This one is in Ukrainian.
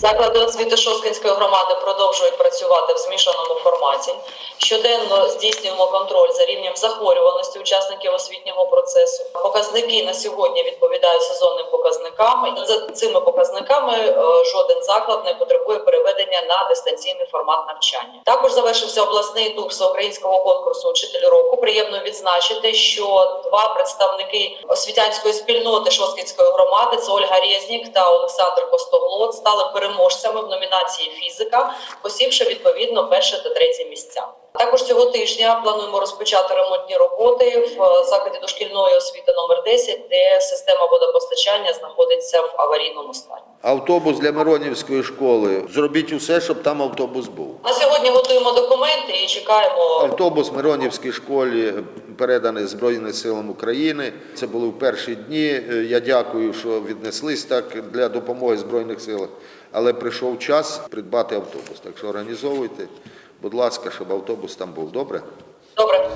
Заклади освіти Шосткинської громади продовжують працювати в змішаному форматі. Щоденно здійснюємо контроль за рівнем захворюваності учасників освітнього процесу. Показники на сьогодні відповідають сезонним показникам. За цими показниками е, жоден заклад не потребує переведення на дистанційний формат навчання. Також завершився обласний тур всеукраїнського конкурсу «Учитель року». Приємно відзначити, що два представники освітянської спільноти Шосткинської громади це Ольга Резнік та Олександр Костоглот стали переможцями в номінації фізика, посівши відповідно перше та третє місця. Також цього тижня плануємо розпочати ремонтні роботи в е, закладі дошкільної освіти номер 10, де система водопостачання знаходиться в аварійному стані. Автобус для Миронівської школи. Зробіть усе, щоб там автобус був. На сьогодні готуємо документи і чекаємо Автобус Миронівській школі переданий Збройним силам України. Це були в перші дні. Е, Я дякую, що віднеслись так для допомоги Збройних сил. Але прийшов час придбати автобус. Так що організовуйте, будь ласка, щоб автобус там був. Добре? добре.